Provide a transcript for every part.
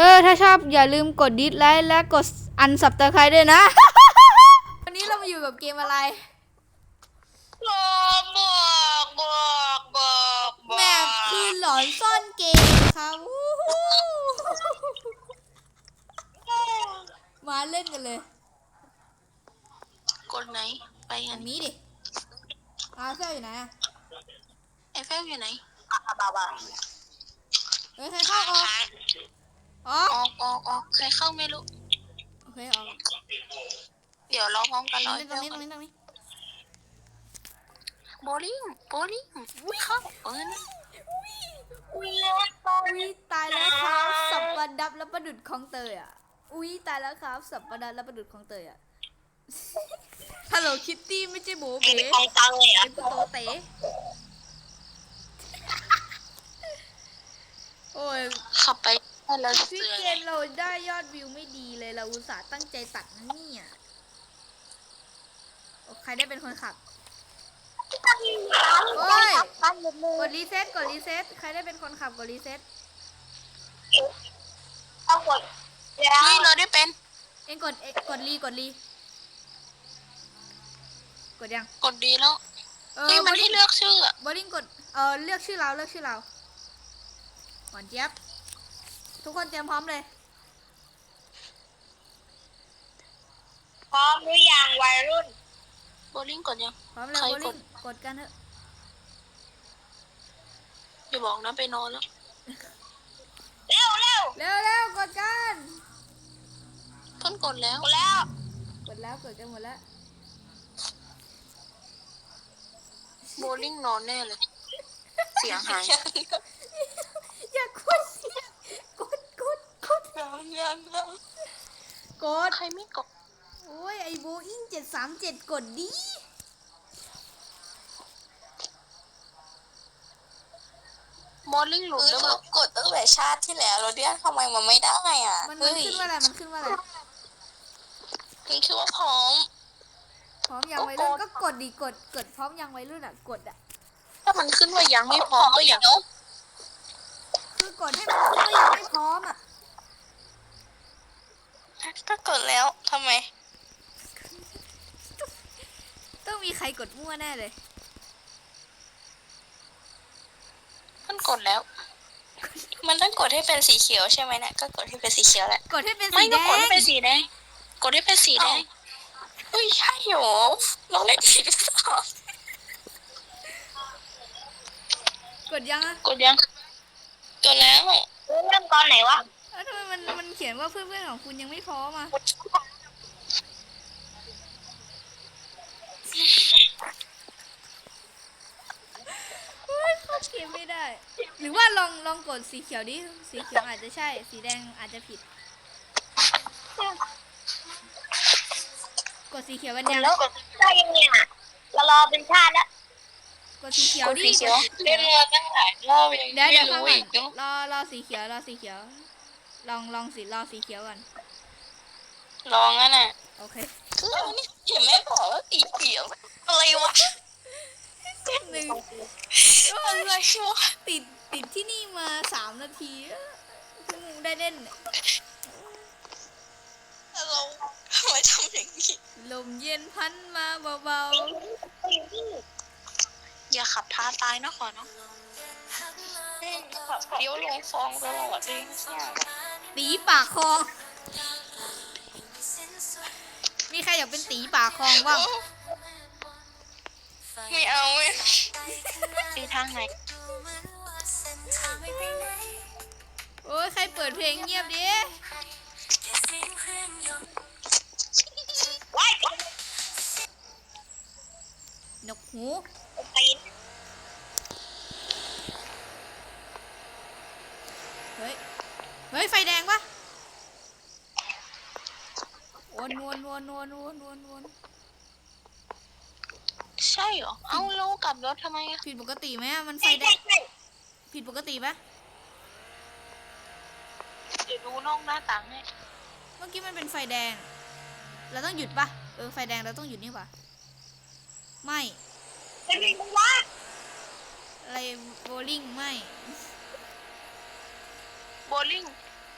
เออถ้าชอบอย่าลืมกดดิสไลค์และกดอันสับตะไคร้ด้วยนะ วันนี้เรามาอยู่กับเกมอะไรบอกบอกบอกบอกบแมปคือหลอนซ่อนเกมครับวู้ฮู้มาเล่นกันเลยกดไหน ไปออัย่านงนี้ดิอาเซลอยู่ไหนอะไอเฟลอยู่ไหน เฮ้ยใครเข้าออก ออกออกออกออกใครเข้าไม่รู้ โอเคออกเดี๋ยวเราพร้อมกันตรร้งอยนี้ตรงนี้ตรงนี้ตรงนี้โบลิ่งโบลิ่งเข้าเออนะอุ้ยตายแล้วครับสับปะดับและประดุดของเตยอะอุ้ยตายแล้วครับสับปะดับและประดุดของเตยอะ ฮัลโหลคิตตี้ไม่ใช่โบเบ๋กองตังเลยอะเป็นโตเต๋โอ้ยขับไป ให้เราพี่เสือเกมเราได้ยอดวิวไม่ดีเลยเราอุตส่าห์ตั้งใจตัดนะเนี่ยโอ้ใครได้เป็นคนขับ โอ้ยกดรีเซ็ตกดรีเซ็ตใครได้เป็นคนขับกดรีเซ็ตเอากดเฮ้ยเราได้เป็นเอ็งกดเอ็งกดรีกดรีกดยังกดดีแล้วเออเฮ้ยมันให้เลือกชื่ออะบอดิ้งกดเออเลือกชื่อเราเลือกชื่อเราหวานเจี๊ยบ ทุกคนเตรียมพร้อมเลย พร้อมหรือยังวัยรุ่น โบลิ่งกดยัง พร้อมเลยใครบอดิ้งกด กดกันเถอะอย่าบอกนะไปนอนแล้ว เร็วเร็วเร็วเร็วกดกันเพิ่นกดแล้ว แล้ว กดแล้วกดกันหมดแล้วโบลิ่งนอนแน่เลย เสียงหาย อย่ากดสิกดกด กดยังยังยังกด ใครไม่กดโอ้ย ไอโบอิงเจ็ดสามเจ็ดกดดิโบลิ่งหลุดแล้วแบบกดตั้งแต่ชาติที่แล้วเราเนี่ยทำไมมันไม่ได้อะมันมันขึ้นว่าอะไร มันขึ้นว่าอะไรนี่คือว่าพร้อม พร้อมยังวัยรุ่นก็กดดิกด กดพร้อมยังวัยรุ่นอะ กดอะ ถ้ามันขึ้นว่ายังไม่พร้อมก็ยังคือกดให้มันขึ้นว่ายังไม่พร้อมอะ ก็กดแล้วทำไม ต้องมีใครกดมั่วแน่เลย มันกดแล้ว มันต้องกดให้เป็นสีเขียวใช่ไหมเนี่ยก็กดให้เป็นสีเขียวแหละกดให้เป็นไม่สีแดก็กดให้งเป็นสีแดงกดให้เป็นสีแดงเฮ้ยใช่หรอเราเล่นผิดหรือเปล่ากดยังอะกดยังกดแล้ว เริ่มตอนไหนวะ เอ้าทำไมมันมันเขียนว่าเพื่อนๆของคุณยังไม่พร้อมอะเฮ้ยเข้าเกมไม่ได้ หรือว่าลองลองกดสีเขียวดิ สีเขียวอาจจะใช่ สีแดงอาจจะผิด กดสีเขียวกันยังแล้วได้ยังไงอะเรารอเป็นชาติแล้วกดสีเขียวกดดิสีเขียวกดสีเขีเล่ยนวมาตั้งหลายรอบยังเดี๋ยวไม่เดี๋ยวฟังรู้ก่ออีนกเนอะรอรอสีเขียวรอสีเขียว ลองลองสีรอสีเขียวก่อนลองอะน่ะโอเคคืออันนี้เห็นแม่บอกว่าสีเขียวอะไรวะหนึ่งอะไรวะติดติดที่นี่มาสามนาทีเพิ่งได้เล่นเราทำไมทำอย่างนี้ลมเย็นพันมาเบาอย่าขับท้าตายนะขอเนาะขับเลี้ยวลงคลองตลอดเลยเนี่ยๆ ตีปากคลอง มีใครอยากเป็นตีปากคลองบ้างไม่เอาเว้ยตีทางไหนโอ้ยใครเปิดเพลงเงียบดิว้ายนกหู ตีน เฮ้ย เฮ้ย ไฟแดงปะวนวนวนวนวนวนวนใช่เหรอ เอาเรากลับรถทำไมอะผิดปกติไหมอะมันไฟแดง ผิดปกติปะเดี๋ยวดูนอกหน้าต่างให้เมื่อกี้มันเป็นไฟแดง เราต้องหยุดปะเออ ไฟแดงเราต้องหยุดนี่ปะไม่เป็นไงวะอะไรโบลิ่งไม่ โบลิ่ง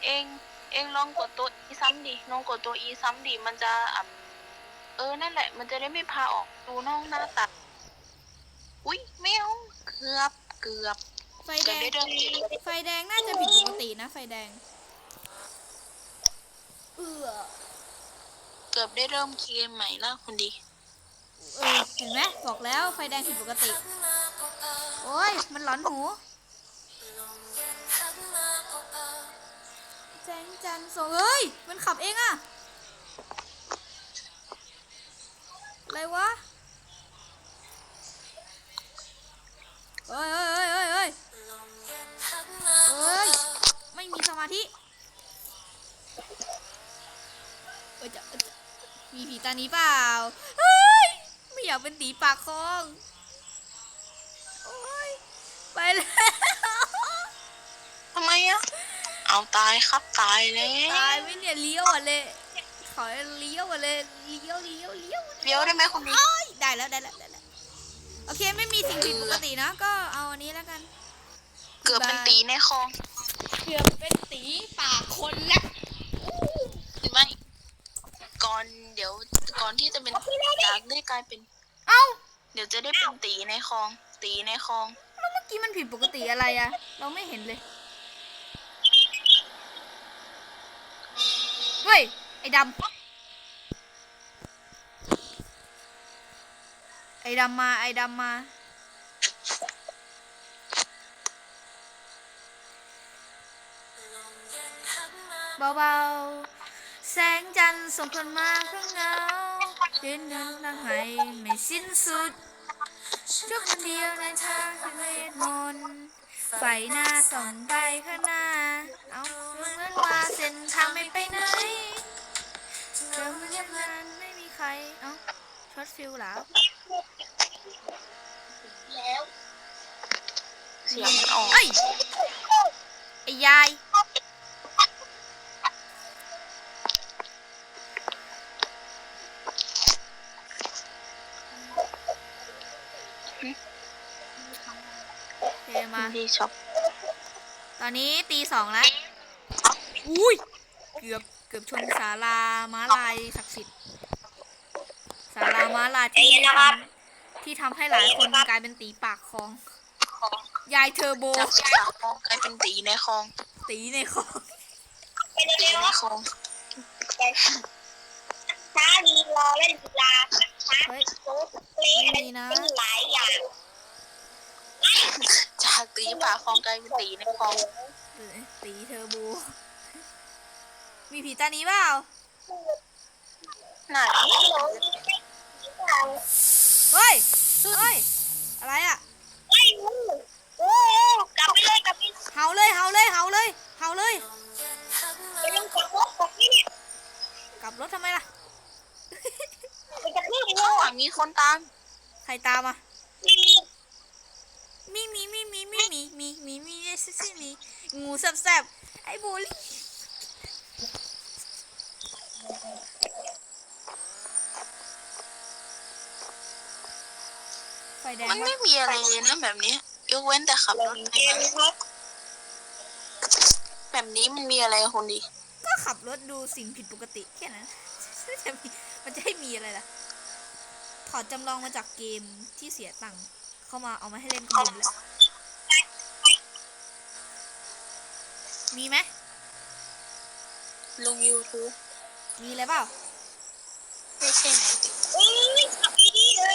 เองเองลองกดตัว e ซ้ำดิลองกดตัว e ซ้ำดิมันจะอ่ำเออนั่นแหละ มันจะได้ไม่พาออกดูนอกหน้าตัดอุ้ยไม่เอาเกือบเกือบไฟแดงเดี๋ยวได้เดินไฟแดงน่าจะผิดปกตินะ ไฟแดง เออเกือบได้เริ่มเกมใหม่แล้วคนดีเออเห็นไหมบอกแล้วไฟแดงผิดปกติ โอ้ยมันหลอนหู แจงจันทร์ส่งเอ้ย มันขับเองอะอะไรวะเอ้ยเอ้ยเอ้ยเอ้ยเอ้ยเอ้ย ไม่มีสมาธิเอ้ยจะเอ้ยจะมีผีตานี้เปล่า เฮ้ย ไม่อยากเป็นตีปากคลองโอ้ย ไปแล้วทำไมอะ เอาตายครับตายแล้วตายไหมเนี่ยเลี้ยวอะเลยขอเลี้ยวอะเลยเลี้ยวเลี้ยวเลี้ยวเลี้ยวได้ไหมคนดีโอ้ยได้แล้วได้แล้วได้แล้วโอเคไม่มีสิ่งผิดปกตินะก็เอาอันนี้แล้วกัน เกือบเป็นตีในคลองเกือบเป็นตีปากคนแล้วหรือไม่ก่อนเดี๋ยวก่อนที่จะเป็นจากได้กลายเป็น เอ้าเดี๋ยวจะได้เป็นตีในคลอง ตีในคลอง แล้วเมื่อกี้มันผิดปกติอะไรอะเราไม่เห็นเลย เฮ้ย ไอ้ดำไอ้ดำมา ไอ้ดำมาเบาๆ แสงจันทร์ส่งคนมาข้างเงายืนยันทางไหไม่สิ้นสุดทุกคนเดียวในทางที่เวทมนต์ ไฟหน้าส่องไปข้างหน้า เอาเหมือนว่าเส้นทางไม่ไปไหนเธอเหมือนอย่างนั้นไม่มีใคร เอ้าช็อตฟิลแล้วเสียงมันออกเอ้ยไอ้ยาย เคมา ดีช็อปตอนนี้ตีสองแล้ว อุ้ย เกือบเกือบชนศาลาม้าลายศักดิ์สิทธิ์ศาลาม้าลายที่ทำที่ทำให้หลายคนกลายเป็นตีปากคลอง ยายเทอร์โบ จากปากคลองกลายเป็นตีในคลองตีในคลองตีในคลองช้าลีรอเล่นกีฬาช้าเฮ้ย โต๊ะเละอะไรไม่มีนะเป็นหลายอย่างจาก ตีปากคลองกลายเป็นตีในคลองเออตีเทอร์โบ มีผีตานี้เปล่าไหนเฮ้ยเฮ้ย อะไรอะไม่รู้โอ้กลับไปเลยกลับไปเห่าเลยเห่าเลยเห่าเลยเห่าเลยไปลงกดรถกดนี่เนี่ยกลับรถทำไมล่ะไปกระทืบข้างงูหลังมีคนตาม ใครตามอะนี่มีมีมีมี มีมีมีมีมีมีเยสซี่มีงูแสบๆไอ้โบลี่ไฟแดงมันวะไม่มีอะไรเลยนะแบบนี้ยกเว้นแต่ขับรถไปเกมนะครับแบบนี้มันมีอะไรคนดี ก็ขับรถดูสิ่งผิดปกติแค่นั้นจะมีมันจะให้มีอะไรล่ะ ถอดจำลองมาจากเกมที่เสียตังค์เข้ามาเอามาให้เล่นกับมึงแล้ว มีไหมลง YouTube มีอะไรเปล่าไม่ใช่ไหมอุ้ยขับดีๆเลย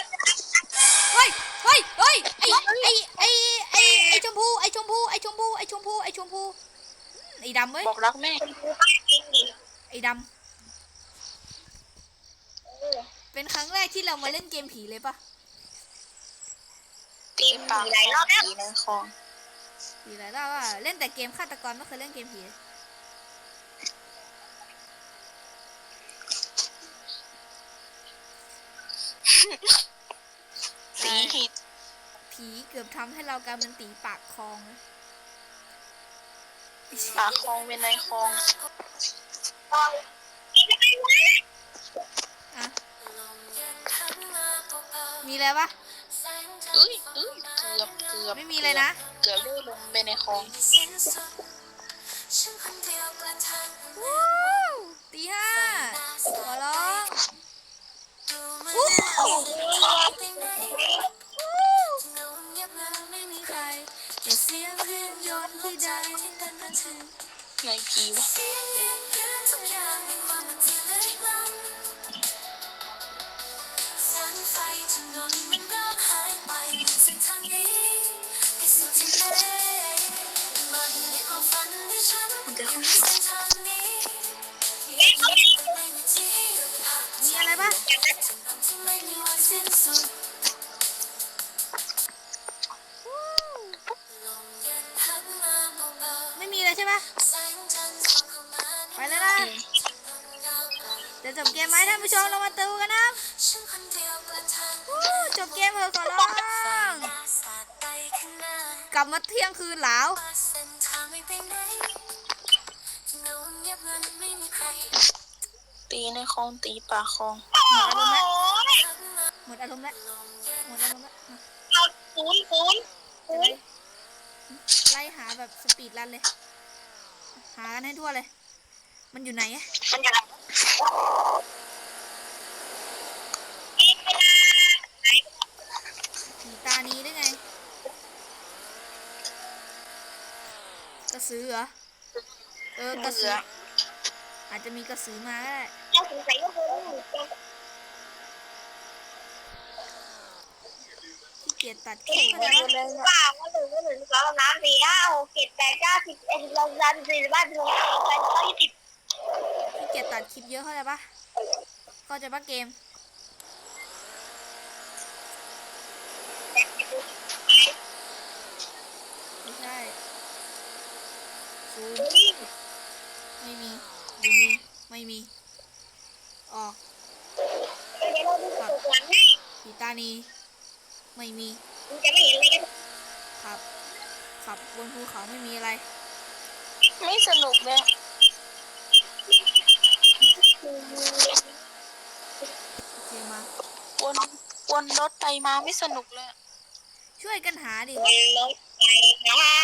เฮ้ยเฮ้ยเฮ้ยไอไอไอไอไอชมพูไอชมพูไอชมพูไอชมพูไอชมพูอืมไอดำเว้ยบอกรักแม่เป็นกูบ้านเองดิไอดำเป็นครั้งแรกที่เรามาเล่นเกมผีเลยปะ ตีปากคลองตีในคลอง ผีอะไรได้ว่าเล่นแต่เกมฆาตกรไม่เคยเล่นเกมผีเลยตีหิดผีเกือบทำให้เรากลายเป็นตีปากคลองเลยปากคลองเป็นในคลองนี่ก็ไม่ว่าอะมีอะไรปะ เอ้ยเอ้ยเกือบเกือบไม่มีเลยนะ เกือบลื่นลงไปในคลองวู้ตีห้าขอร้องวู้ไงพีวะไฟจนนอนมัน มีอยู่ในเส้นทางนี้ไม่เอาไปไม่มีที่หยุดพักมีอะไรปะอย่างนั้นถนนที่ไม่มีเย็นพัดมาไม่มีเลยใช่ปะๆแสงจันทร์ส่องเข้ามไปแล้วนะ จะจบเกมไหมท่านผู้ชมเรามาตูกันนะครับฉันคนเดียวกลางทางวู้จบเกมเถอะขอร้องตาสาดไปข้างหน้ากลับมาเที่ยงคืนแล้วว่าเส้นทางไม่ไปไหนเงาเงียบเงันไม่มีใครตีในคลองตีป่าคลองโอ้ยพัดมาหมดอารมณ์แล้วลมเย็นหมดอารมณ์แล้วมาเอาศูนย์ศูนย์ศูนย์ไล่หาแบบสปีดรันเลย หากันให้ทั่วเลย มันอยู่ไหนอะมันจะเอ๊ะเวลาไหน ผีตานี้ได้ไง กระสือเหรอ เออ กระสือ อาจจะมีกระสือมาก็ได้เราสงสัยว่าคือหนูจะขี้เกียจตัดคเอ๊ะลิปว่าก็หได้นึ่งว่าว่าหนึ่งว่าหนึ่งสองสามสี่ห้าหกเจ็ดแปดเก้าสิบเอ็ดสองสามสี่ห้าสิบหกเจ็ดแปดเก้ายี่สิบ กียจตัดคลิปเยอะเข้าใจปะเข้าใจปะเกม ไม่ใช่ซูมไม่มีหรือมี ไม่มี ออกเดี๋ยวเราดูตัวหลังให้ผีตานีไม่มีจะไม่เห็นอะไรกันขับขับบนภูเขาไม่มีอะไร ไม่สนุกเลย โอเคมา วนวนรถไปมาไม่สนุกเลยช่วยกันหาดิบนรถไฟฟ้า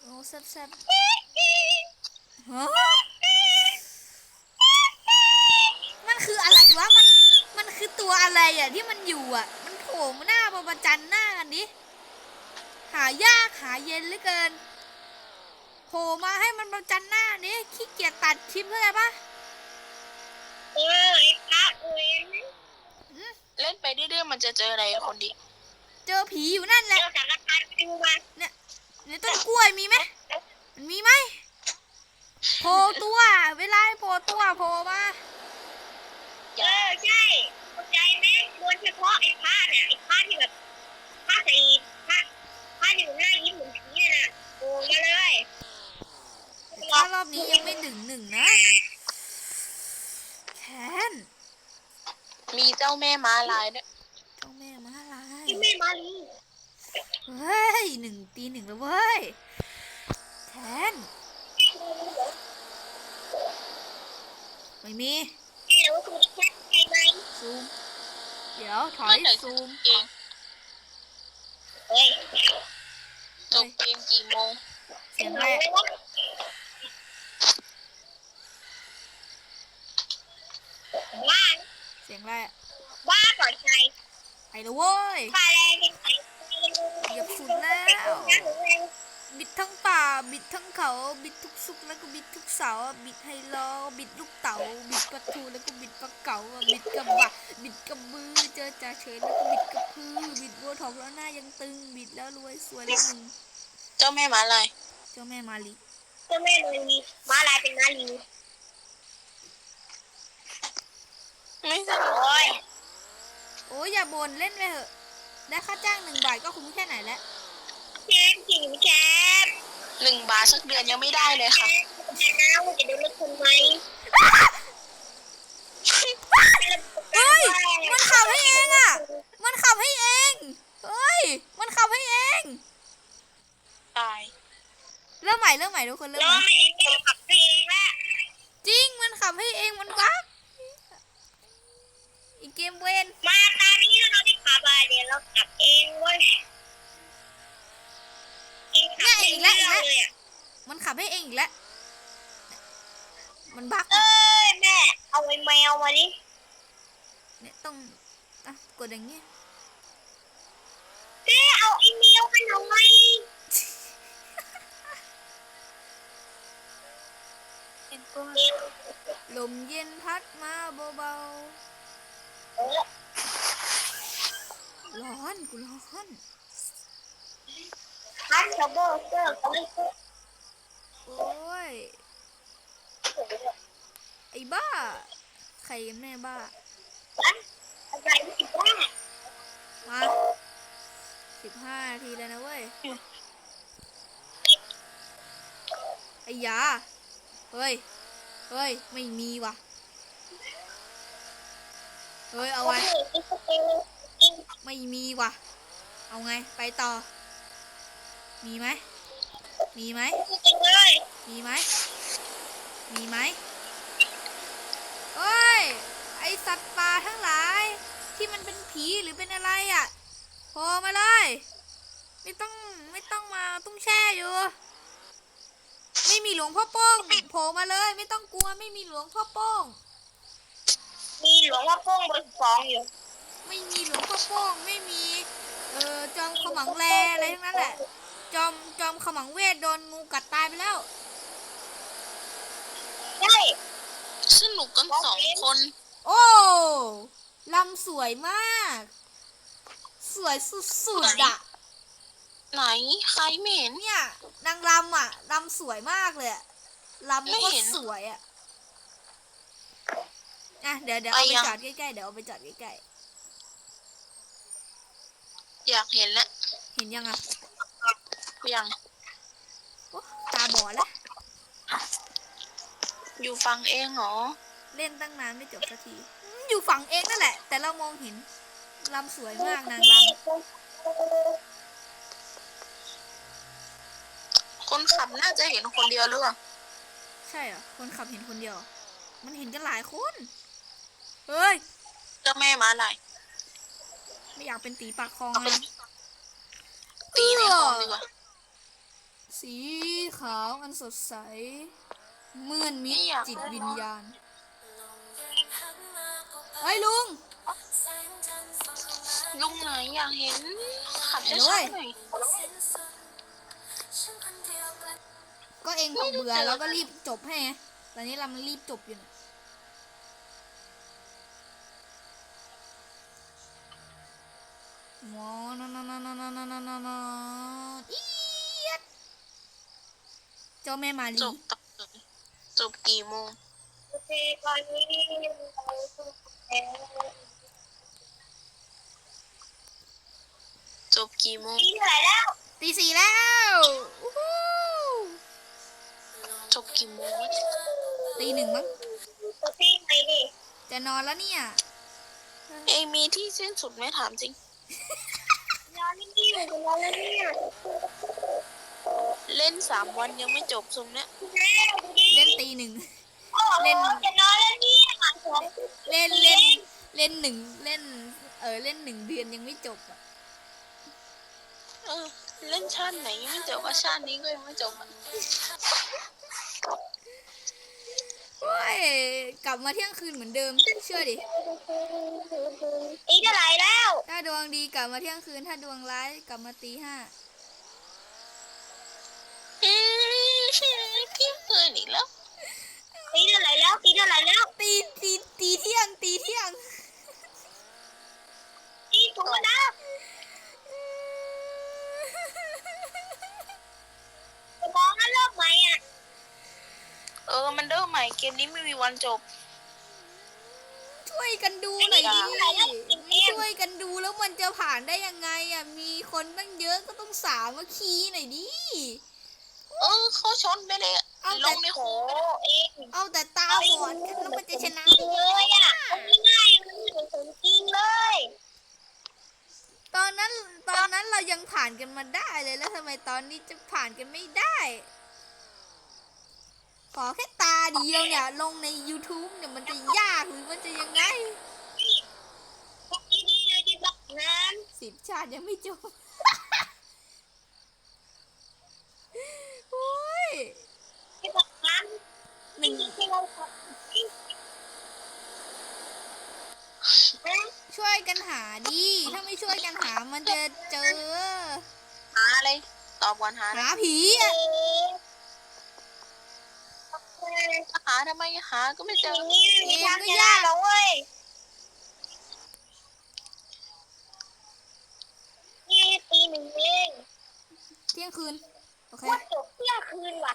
โอ้แซ่บแซ่บฮะมันคืออะไรวะ มัน มันคือตัวอะไรอะที่มันอยู่อะ มันโผล่มาหน้ามาประจันหน้ากันดิ หายากหาเย็นเหลือเกินโผล่มาให้มันประจันหน้านี่ขี้เกียจตัดคลิปเข้าใจปะเออไอ้พระเอ้ยเล่นไปเรื่อยๆมันจะเจออะไรคนดี เจอผีอยู่นั่นแหเจ้าละสารพัดไปดูมาในต้นกล้วยมีไหมมันมีไหมโผล่ตัว เวลาให้โผล่ตัวโผล่มา เออใช่เข้าใจไหมโดยเฉพาะไอ้ผ้าเนี่ยไอ้ผ้าที่แบบผ้าใส่ผ้าผ้าที่อยู่หน้ายิ้มเหมือนผีน่ะโอ้มาเลย ถ้ารอบนี้ยังไม่หนึ่งหนึ่งนะแค้น มีเจ้า แม่ม้าลายด้วยเจ้าแม่มาลายที่แม่มาลีเฮ้ยหนึ่งตีหนึ่งแล้วเว้ยแค้นไม่มีแม่รู้คุณแค่ใช่ไหมซูมเดี๋ยวถอยซูมเองเฮ้ยจบเกมกี่โมงเสียงอะแรไรกวะบ้าเสียงแรกบ้าก่อนใคร ไปแล้วเว้ยบ้าแรงยังไงเหยียบสุดแล้วบิดทั้งป่าบิดทั้งเขาบิดทุกสุกแล้วก็บิดทุกเสาบิดไฮโลบิดลูกเต๋าบิดปลาทูแล้วก็บิดปลาเก๋าบิดกระบะบิดกระบือเจอจ่าเฉยแล้วก็บิดกระพือบิดบัวทองแล้วหน้ายังตึงบิดแล้วรวยสวยแล้วมึงเจ้าแม่ม้าลายเจ้าแม่มาลีเจ้าแม่มาลีมาลายเป็นมาลีไม่สนุกโอ้ย โอ้ยอย่าบ่นเล่นไปเถอะ ได้ค่าจ้างหนึ่งบาทก็คุ้มแค่ไหนแล้วแคบจริงแคบหนึ่งบาทสักเดือนยังไม่ได้เลยแคค่ะบจะน้าว่าจะโดนรถชนไหมเฮ้ย มันขับให้เองอะ มันขับให้เอง เฮ้ย มันขับให้เอง ตาย เริ่มใหม่เริ่มใหม่ทุกคนเริ่มล้อใหม่ไม่เองไม่ขับให้เองละจริง มันขับให้เองมันบั๊กอีก เกมเวนมาตอนนี้เราได้ขับอะเดี๋ยวเราขับเองเว้ยเองเนี่ยอีกแล้วอีกแล้วเลยอะมันขับให้เองอีกแล้ว มันบักเอ้ยแม่เอาไอ้แมวมาดิเนี่ยต้องอะกดอย่างเงี้ยแม่เอาไอ้แมวมาหน่อยเป็นตัวลมเย็นพัดมาเบาเออๆ ร้อนกูร้อนฮัทเบอร์เกอร์ก็ไม่พูดโอ้ย ไอ้บ้า ใครกันแน่บ้านะอะไรไม่ติดว่ามาสิบห้านาทีแล้วนะเว้ย ไอ้ยา เฮ้ย เฮ้ย ไม่มีว่ะ เฮ้ย เอาโอ้ไงไม่มีว่ะ เอาไง ไปต่อ มีไหม มีไหม มีไหม มีไหมเอ้ย ไอสัตว์ป่าทั้งหลาย ที่มันเป็นผีหรือเป็นอะไรอะโผล่มาเลย ไม่ต้องไม่ต้องมาตุ้งแช่อยู่ ไม่มีหลวงพ่อโป้งโผล่มาเลย ไม่ต้องกลัวไม่มีหลวงพ่อโป้ง มีหลวงพ่อโป้งเบอร์สองอยู่ไม่มีหลวงพ่อโป้งไม่มี เออจอมขมังแลอะไรทั้งนั้นแหละ จอมจอมขมังเวทโดนงูกัดตายไปแล้ว ใช่สนุกกันสองคน โอ้ลำสวยมาก สวยสุดๆอะไหนใครไม่เห็น เนี่ยนางลำอะลำสวยมากเลยอะลำไม่ก็เห็น สวยอะ อะเดี๋ยวเดี๋ยวไปเอาไปยัง จอดใกล้ๆเดี๋ยวเอาไปจอดใกล้อยากเห็นแล้วๆเห็นยังอะยังโอ้ตาบอดแล้วอยู่ฟังเองเหรอเล่นตั้งนานไม่จบสักทีอืมอยู่ฝั่งเองนั่นแหละ แต่เรามองเห็นลำสวยมากนางลคนขับน่าจะเห็นคนเดียวหรือเปล่าำใช่เหรอคนขับเห็นคนเดียว มันเห็นกันหลายคน เฮ้ย เจ้าแม่มาไหนไม่อยากเป็นตีปากคลองเอาไปเลยตีในห้องดีกว่าสีขาวอันสดใส เมื่อนมิตไม่รอยากจิตเล่นวิญญาณหันมาพบเฮ้ยลุงแสงจันทร์ส่องเข้ามาลุงไหนอยากเห็นขับเห็ช้านด้วยๆหน่อยสิ้นสุดฉันคนเดียวกลับก็เองบอกเบื่อไม่ได้เจอแล้วก็รีบจบให้ไงตอนนี้เรามันรีบจบอยู่นะ มอนอนนนนนนนอนอีดเจ้าแม่มาจลีบตอนจบกี่โมงโอตอนนี้เราสุดแล้วจบกี่โมงปีเท่แล้วตีสี่แล้วอู้หูจบกี่โมงตีหนึ่งมั้งตีไหนดิจะนอนแล้วเนี่ย เอมีที่สิ้นสุดไหมถามจริง กับนอนแล้วเนี่ยเล่นสามวันยังไม่จบทรงเนี้ยแม่ดูดิเล่นตีหนึ่งโอ้โหเล่น จะนอนแล้วเนี่ยหางของเล่นเล่นเล่นหนึ่งเล่น เออเล่นหนึ่งเดือนยังไม่จบอะเออเล่นชาติไหนยังไม่จบว่าชาตินี้ก็ยังไม่จบอะ โอ้ ย กลับมาเที่ยงคืนเหมือนเดิม เชื่อดิ อีเท่าไหร่แล้ว ถ้าดวงดีกลับมาเที่ยงคืน ถ้าดวงร้ายกลับมาตีห้า อืมเที่ยงคืนอีกแล้วปีเท่าไหร่แล้วปีเท่าไหร่แล้วตีตีตีเที่ยงตีเที่ยงปีถูกแล้ว ออมันเริ่มใหม่เกมนี้ไม่มีวันจบ ช่วยกันดูหน่อยดิช่วยกันดูแล้วมันจะผ่านได้ยังไงอะ มีคนตั้งเยอะก็ต้องสามัคคีหน่อยดิ เออเขาชนไปเลยอะเอาลแต่งในโอ้หูเองเอาแต่ตาบอดกันแล้วมันจะชนะจริงเลยอะเอาง่ายๆมันเหมือนของจริงเลย ตอนนั้นตอนนั้นเรายังผ่านกันมาได้เลยแล้วทำไมตอนนี้จะผ่านกันไม่ได้ ขอแค่ตาเดียวเนี่ยลงใน YouTube เนี่ยมันจะยากหรือมันจะยังไงดีๆนะที่บอกนั้นสิบชาติยังไม่จบโอ้ยที่นึ่ใช่วยกันหาดิ ถ้าไม่ช่วยกันหามันจะเจอ หาอะไร ตอบก่อนหาหาผีอะ หาทำไมหาก็ไม่เจอนี่มีทางชนะแล้วเว้ยนี่ตีหนึ่งเองเที่ยงคืน โอเค ว่าจบเที่ยงคืนว่ะ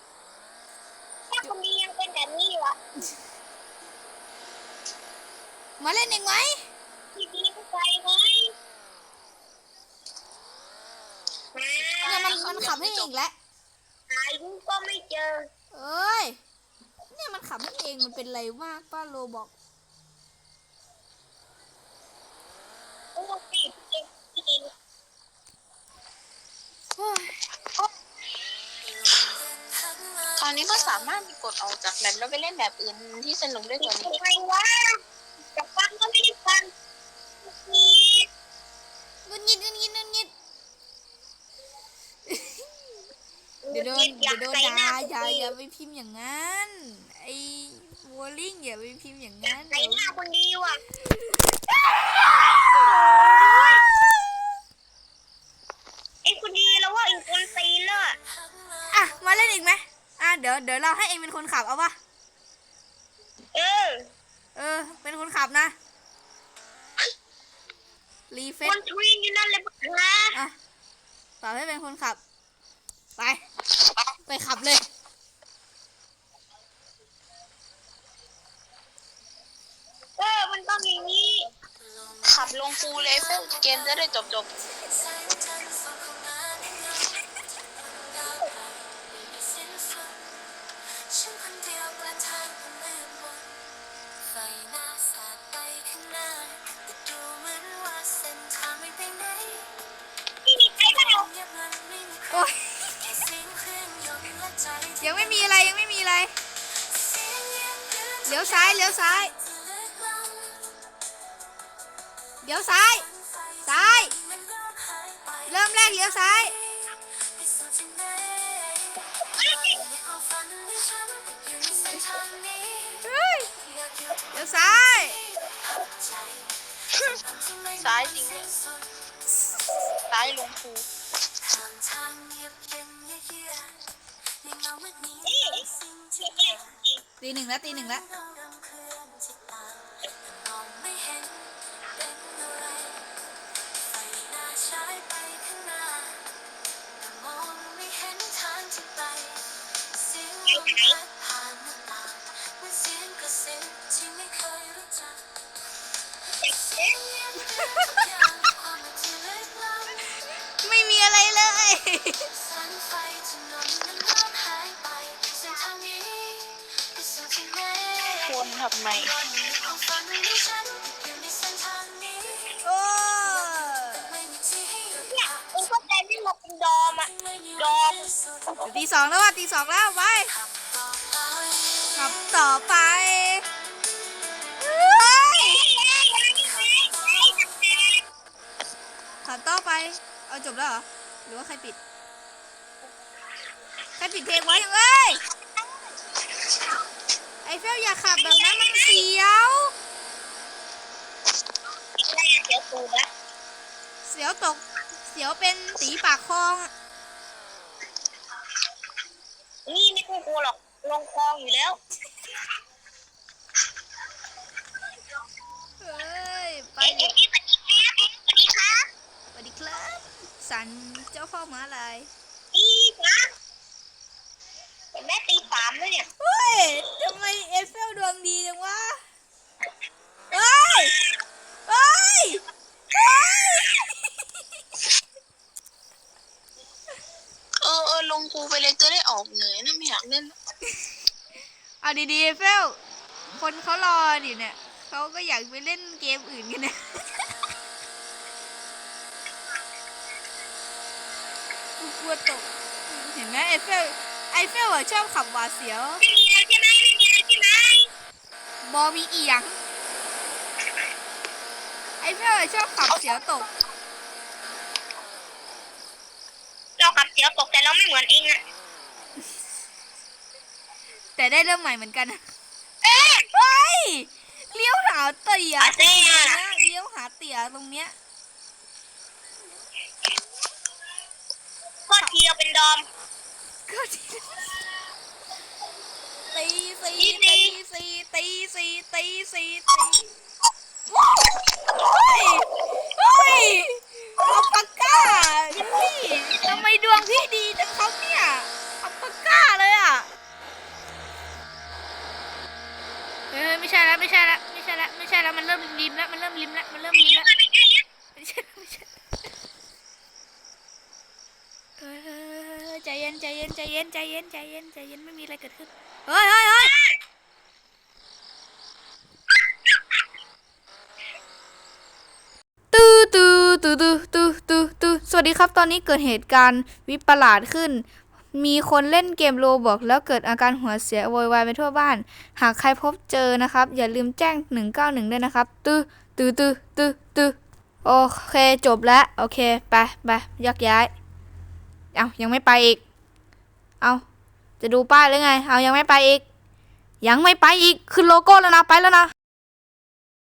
แค่คนนี้ยังเป็นแบบนี้ว่ะมาเล่นเองไหมพี่ดีเข้าใจไหมเนี่ยมันมันขับให้เองแหละหายุก็ไม่เจอ เอ้ย เนี่ยมันขับให้เองมันเป็นไรมากป้าโลบอกโอ้พี่เองพี่เองเฮ้ยตอนนี้ก็สามารถกดออกจากแบบแล้วไปเล่นแบบอื่นที่สนุกได้กว่านี้ทำไมวะจะฟังก็ไม่ได้ฟังนี่งุนงิดงุนงิดงุนงิด เดี๋ยวโดนเดี๋ยวโดนด่าอย่าอย่าไปพิมพ์อย่างนั้น ไอ้วอลลิงอย่าไปพิมพ์อย่างนั้นใส่หน้าคนดีว่ะไอ้คนดีแล้วว่าอีกคนตีเลยอะมาเล่นอีกไหมอะเดี๋ยวเดี๋ยวเราให้เองเป็นคนขับเอาปะเออ เออ เป็นคนขับนะรีเฟคซนทวีนอยู่นั่นเลยนะอะต่อให้เป็นคนขับ ไป ไปขับเลย เออ มันต้องอย่างนี้ ขับลงฟูเลยเฟลเกมจะได้จบจบ ยังไม่มีอะไรยังไม่มีอะไรเลี้ยวซ้ายเลี้ยวซ้ายเลี้ยวซ้ายซ้าย เริ่มแรกเลี้ยวซ้ายเฮ้ยอยากหลี้ยวซ้ายซ้ายจริงซ้ายลงฟู ตีหนึ่งแล้วตีหนึ่งแล้วเงาดำเคลื่อนที่ตาแต่มองไม่เห็นเป็นอะไรไฟหน้าฉายไปข้างหน้าแต่มองไม่เห็นทางที่ไปเสียงลมพัดผ่านหน้าต่างเหมือนเสียงกระซิบที่ไม่เคยรู้จักเด็ก ทางนี้โอ้ไม่มีที่ให้หยุดเนี่ยเองเข้าใจไหมเราเป็นดอมอะไม่มีดอมที่สุดเดี๋ยวตีสองแล้วว่ะตีสองแล้วไปขับต่อไปขับต่อไปเฮ้ยเอ้ยเอ้ยเอ้ยเอ้ยเอ้ยเอ้ยขับต่อไป เอาจบแล้วเหรอ หรือว่าใครปิด ใครปิดเพลงไว้ยังเอ้ยไอ้ เฟลอย่าขับแบบนั้นมันเสียว ได้เสียวตูดละเสียวตก เสียวเป็นตีปากคลองอะนี่ไม่ต้องกลัวหรอก ลงคลองอยู่แล้ว เฮ้ย ไปเอ๊ะเอ๊ะสวัสดีครับสวัสดีครับสวัสดีครับ สันเจ้าพ่อม้าลายตีสามเห็น แม่ตีสามเลยเนี่ยเฮ้ยทำไมเอฟเฟลดวงดีจังวะเฮ้ยเฮ้ยเฮ้ยเออเออลงฟูไปเลยจะได้ออกเหนื่อยนะไม่อยากเล่นเอาดีๆเอฟเฟลคนเขารออยู่เนี่ยเขาก็อยากไปเล่นเกมอื่นกันเนี่ยกูกลัวตกเห็นไหมไอเฟล ไอเฟลอะชอบขับหวาดเสียวไม่มีอะไรใช่ไหมไม่มีอะไรใช่ไหมบอมีเอียง ไอเฟลอะชอบขับเสียวตก เราขับเสียวตกแต่เราไม่เหมือนเองอะแต่ได้เริ่มใหม่เหมือนกันนะเอ๊ะเฮ้ยเลี้ยวหาเตียอาเซียนะเลี้ยวหาาเตี่ยตรงเนี้ยก็ทีเราเป็นดอม ก็ตีสีตีตีตีสีตีสีตีสีตีว้าวเฮ้ยเฮ้ยอัปปาก้าพี่ทำไมดวงพี่ดีจังครับเนี่ยอัปปาก้าเลยอะเฮ้ยไม่ใช่แล้วไม่ใช่แล้วไม่ใช่แล้วไม่ใช่แล้วมันเริ่มริมแล้วมันเริ่มริมแล้วมันเริ่มริมแล้วไม่ใช่ไม่ใช่เฮ้ย ใจเย็นใจเย็นใจเย็นใจเย็นใจเย็นใจเย็นไม่มีอะไรเกิดขึ้นเฮ้ยเฮ้ยเฮ้ยตื้อตื้อตื้อตื้อตื้อตื้อตื้สวัสดีครับตอนนี้เกิดเหตุการณ์วิปลาสขึ้น มีคนเล่นเกมโรบอกแล้วเกิดอาการหัวเสียโวยวายไปทั่วบ้าน หากใครพบเจอนะครับ อย่าลืมแจ้ง 191 ด้วยนะครับตื้อตื้อตื้อตื้อตือโอเคจบแล้ว โอเค ไปไปยักย้าย เอายังไม่ไปอีก เอาจะดูป้ายหรือไง เอายังไม่ไปอีก ยังไม่ไปอีก ขึ้นโลโก้แล้วนะ ไปแล้วนะ